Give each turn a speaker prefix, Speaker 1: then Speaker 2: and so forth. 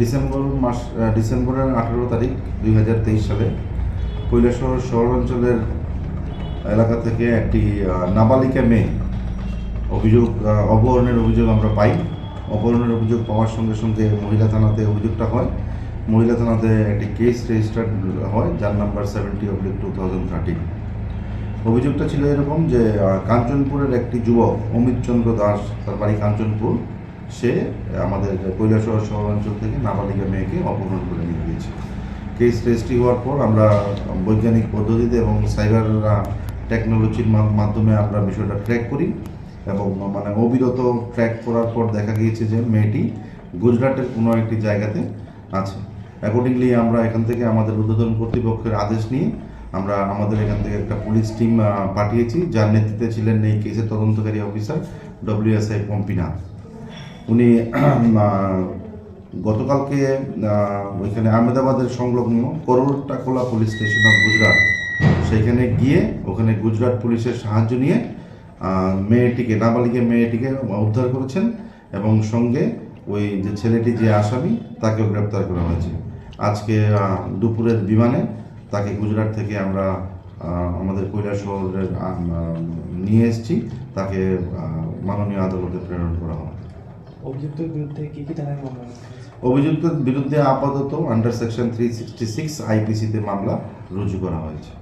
Speaker 1: December মাস ডিসেম্বরের আঠেরো তারিখ দুই হাজার তেইশ সালে কৈলাসহর শহর অঞ্চলের এলাকা থেকে একটি নাবালিকা মেয়ে অভিযোগ অপহরণের অভিযোগ আমরা পাই। অপহরণের অভিযোগ পাওয়ার সঙ্গে সঙ্গে মহিলা থানাতে অভিযোগটা হয়। মহিলা থানাতে একটি কেস রেজিস্টার্ড হয়, যার number seventy oblique two thousand thirteen অভিযোগটা ছিল এরকম যে কাঞ্চনপুরের একটি যুবক অমিত চন্দ্র দাস, তার বাড়ি কাঞ্চনপুর। সে আমাদের কৈলাসহর শহরাঞ্চল থেকে নাবালিকা মেয়েকে অপহরণ করে নিয়ে গিয়েছে। কেস রেজিস্ট্রি হওয়ার পর আমরা বৈজ্ঞানিক পদ্ধতিতে এবং সাইবার টেকনোলজির মাধ্যমে আমরা বিষয়টা ট্র্যাক করি এবং মানে অবিরত ট্র্যাক করার পর দেখা গিয়েছে যে মেয়েটি গুজরাটের কোনো একটি জায়গাতে আছে। অ্যাকর্ডিংলি আমরা এখান থেকে আমাদের উদ্বোধন কর্তৃপক্ষের আদেশ নিয়ে আমরা আমাদের এখান থেকে একটা পুলিশ টিম পাঠিয়েছি। যার নেতৃত্বে ছিলেন এই কেসের তদন্তকারী অফিসার ডব্লিউএসআই পম্পিনাথ। উনি গতকালকে ওইখানে আহমেদাবাদের সংলগ্ন করোটাকোলা পুলিশ স্টেশন অফ গুজরাট। সেইখানে গিয়ে ওখানে গুজরাট পুলিশের সাহায্য নিয়ে মেয়েটিকে নাবালিকা মেয়েটিকে উদ্ধার করেছেন এবং সঙ্গে ওই যে ছেলেটি যে আসামি, তাকেও গ্রেপ্তার করা হয়েছে। আজকে দুপুরের বিমানে তাকে গুজরাট থেকে আমরা আমাদের কৈলাস শহরের নিয়ে এসেছি। তাকে মাননীয় আদালতে প্রেরণ করা হবে।
Speaker 2: অভিযুক্তের বিরুদ্ধে কি কি ধারায় মামলা
Speaker 1: অভিযুক্তের বিরুদ্ধে আপাতত under section three sixty six আইপিসিতে মামলা রুজু করা হয়েছে।